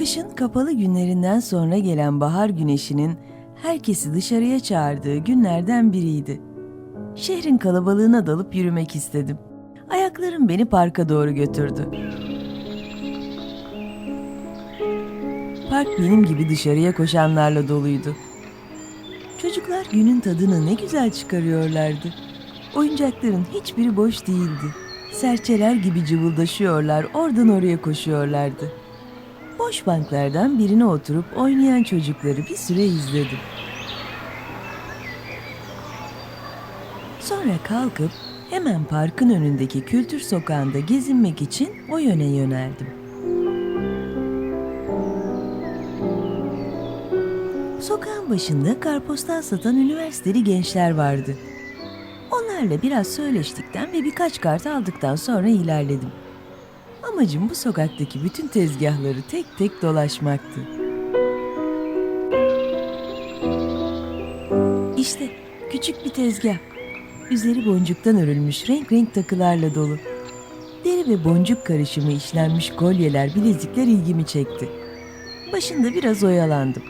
Kışın kapalı günlerinden sonra gelen bahar güneşinin herkesi dışarıya çağırdığı günlerden biriydi. Şehrin kalabalığına dalıp yürümek istedim. Ayaklarım beni parka doğru götürdü. Park benim gibi dışarıya koşanlarla doluydu. Çocuklar günün tadını ne güzel çıkarıyorlardı. Oyuncakların hiçbiri boş değildi. Serçeler gibi cıvıldaşıyorlar, oradan oraya koşuyorlardı. Boş banklardan birine oturup oynayan çocukları bir süre izledim. Sonra kalkıp hemen parkın önündeki kültür sokağında gezinmek için o yöne yöneldim. Sokağın başında karpostal satan üniversiteli gençler vardı. Onlarla biraz söyleştikten ve birkaç kart aldıktan sonra ilerledim. Amacım bu sokaktaki bütün tezgahları tek tek dolaşmaktı. İşte küçük bir tezgah. Üzeri boncuktan örülmüş renk renk takılarla dolu. Deri ve boncuk karışımı işlenmiş kolyeler, bilezikler ilgimi çekti. Başında biraz oyalandım.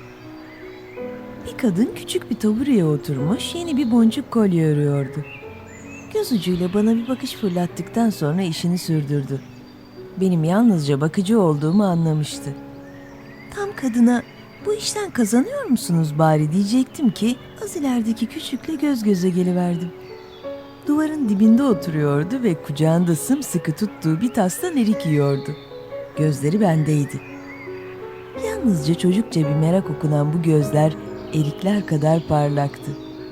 Bir kadın küçük bir tabureye oturmuş yeni bir boncuk kolye örüyordu. Göz ucuyla bana bir bakış fırlattıktan sonra işini sürdürdü. Benim yalnızca bakıcı olduğumu anlamıştı. Tam kadına bu işten kazanıyor musunuz bari diyecektim ki az ilerideki küçükle göz göze geliverdim. Duvarın dibinde oturuyordu ve kucağında sımsıkı tuttuğu bir tastan erik yiyordu. Gözleri bendeydi. Yalnızca çocukça bir merak okunan bu gözler erikler kadar parlaktı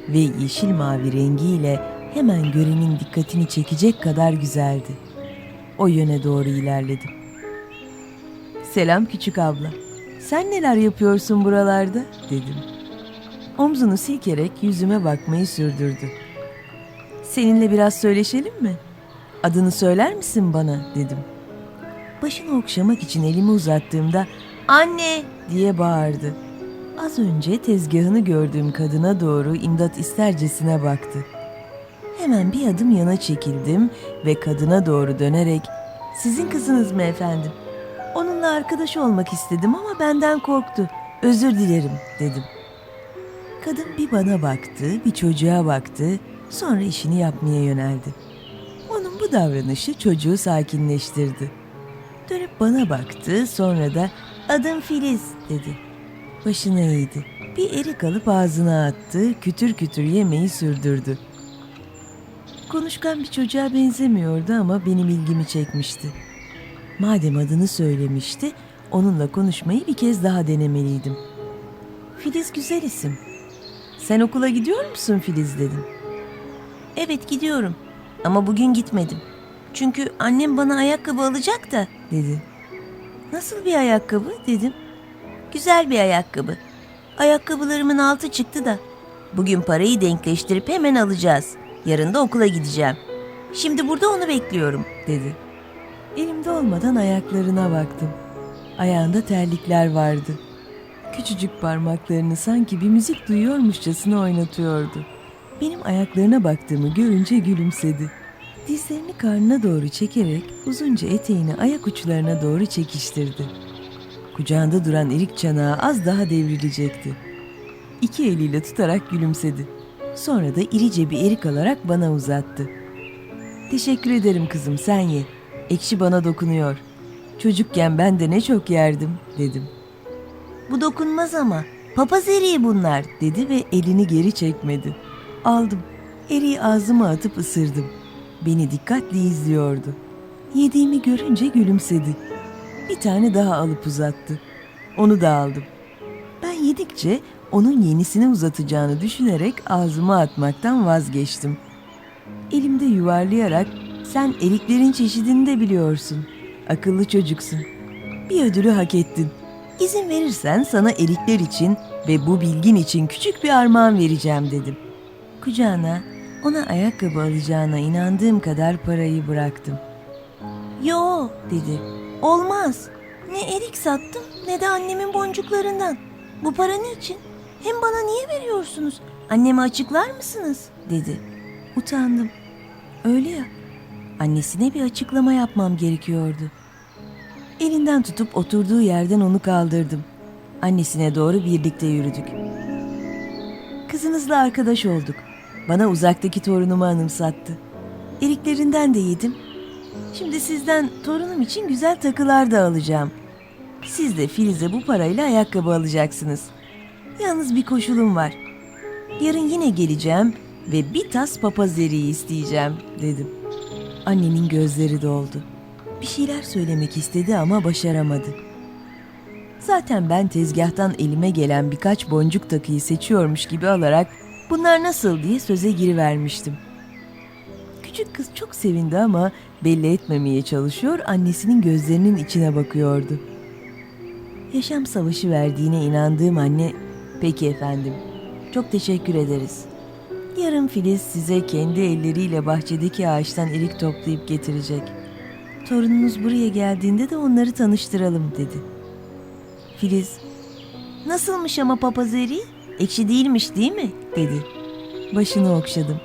ve yeşil mavi rengiyle hemen görenin dikkatini çekecek kadar güzeldi. O yöne doğru ilerledim. Selam küçük abla. Sen neler yapıyorsun buralarda? dedim. Omzunu silkerek yüzüme bakmayı sürdürdü. Seninle biraz söyleşelim mi? Adını söyler misin bana dedim. Başını okşamak için elimi uzattığımda anne diye bağırdı. Az önce tezgahını gördüğüm kadına doğru imdat istercesine baktı. Hemen bir adım yana çekildim ve kadına doğru dönerek "Sizin kızınız mı efendim? Onunla arkadaş olmak istedim ama benden korktu. Özür dilerim." dedim. Kadın bir bana baktı, bir çocuğa baktı, sonra işini yapmaya yöneldi. Onun bu davranışı çocuğu sakinleştirdi. Dönüp bana baktı, sonra da "Adım Filiz." dedi. Başını eğdi. Bir erik alıp ağzına attı, kütür kütür yemeği sürdürdü. Konuşkan bir çocuğa benzemiyordu ama benim ilgimi çekmişti. Madem adını söylemişti, onunla konuşmayı bir kez daha denemeliydim. Filiz güzel isim. Sen okula gidiyor musun Filiz dedim. Evet gidiyorum ama bugün gitmedim. Çünkü annem bana ayakkabı alacak da dedi. Nasıl bir ayakkabı dedim. Güzel bir ayakkabı. Ayakkabılarımın altı çıktı da. Bugün parayı denkleştirip hemen alacağız. Yarın da okula gideceğim. Şimdi burada onu bekliyorum dedi. Elimde olmadan ayaklarına baktım. Ayağında terlikler vardı. Küçücük parmaklarını sanki bir müzik duyuyormuşçasına oynatıyordu. Benim ayaklarına baktığımı görünce gülümsedi. Dizlerini karnına doğru çekerek uzunca eteğini ayak uçlarına doğru çekiştirdi. Kucağında duran erik çanağı az daha devrilecekti. İki eliyle tutarak gülümsedi. Sonra da irice bir erik alarak bana uzattı. Teşekkür ederim kızım sen ye. Ekşi bana dokunuyor. Çocukken ben de ne çok yerdim dedim. Bu dokunmaz ama. Papaz eriği bunlar dedi ve elini geri çekmedi. Aldım. Eriği ağzıma atıp ısırdım. Beni dikkatli izliyordu. Yediğimi görünce gülümsedi. Bir tane daha alıp uzattı. Onu da aldım. Ben yedikçe onun yenisini uzatacağını düşünerek ağzıma atmaktan vazgeçtim. Elimde yuvarlayarak sen eriklerin çeşidini de biliyorsun. Akıllı çocuksun. Bir ödülü hak ettin. İzin verirsen sana erikler için ve bu bilgin için küçük bir armağan vereceğim dedim. Kucağına ona ayakkabı alacağına inandığım kadar parayı bıraktım. Yo dedi. Olmaz. Ne erik sattım ne de annemin boncuklarından. Bu para niçin? Hem bana niye veriyorsunuz? Anneme açıklar mısınız? dedi. Utandım. Öyle ya. Annesine bir açıklama yapmam gerekiyordu. Elinden tutup oturduğu yerden onu kaldırdım. Annesine doğru birlikte yürüdük. Kızınızla arkadaş olduk. Bana uzaktaki torunumu anımsattı. Eriklerinden de yedim. Şimdi sizden torunum için güzel takılar da alacağım. Siz de Filiz'e bu parayla ayakkabı alacaksınız. Yalnız bir koşulum var. Yarın yine geleceğim ve bir tas papaz eriği isteyeceğim dedim. Annenin gözleri doldu. Bir şeyler söylemek istedi ama başaramadı. Zaten ben tezgahtan elime gelen birkaç boncuk takıyı seçiyormuş gibi alarak bunlar nasıl diye söze girivermiştim. Küçük kız çok sevindi ama belli etmemeye çalışıyor, annesinin gözlerinin içine bakıyordu. Yaşam savaşı verdiğine inandığım anne, peki efendim, çok teşekkür ederiz. Yarın Filiz size kendi elleriyle bahçedeki ağaçtan erik toplayıp getirecek. Torununuz buraya geldiğinde de onları tanıştıralım dedi. Filiz, nasılmış ama papaz eriği? Ekşi değilmiş değil mi? dedi. Başını okşadım.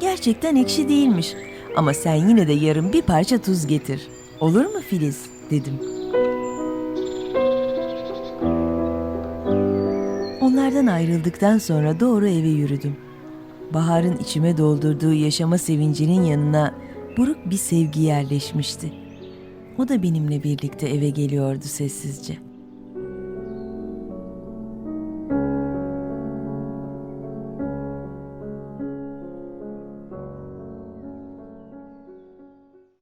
Gerçekten ekşi değilmiş ama sen yine de yarın bir parça tuz getir. Olur mu Filiz? dedim. Onlardan ayrıldıktan sonra doğru eve yürüdüm. Bahar'ın içime doldurduğu yaşama sevincinin yanına buruk bir sevgi yerleşmişti. O da benimle birlikte eve geliyordu sessizce.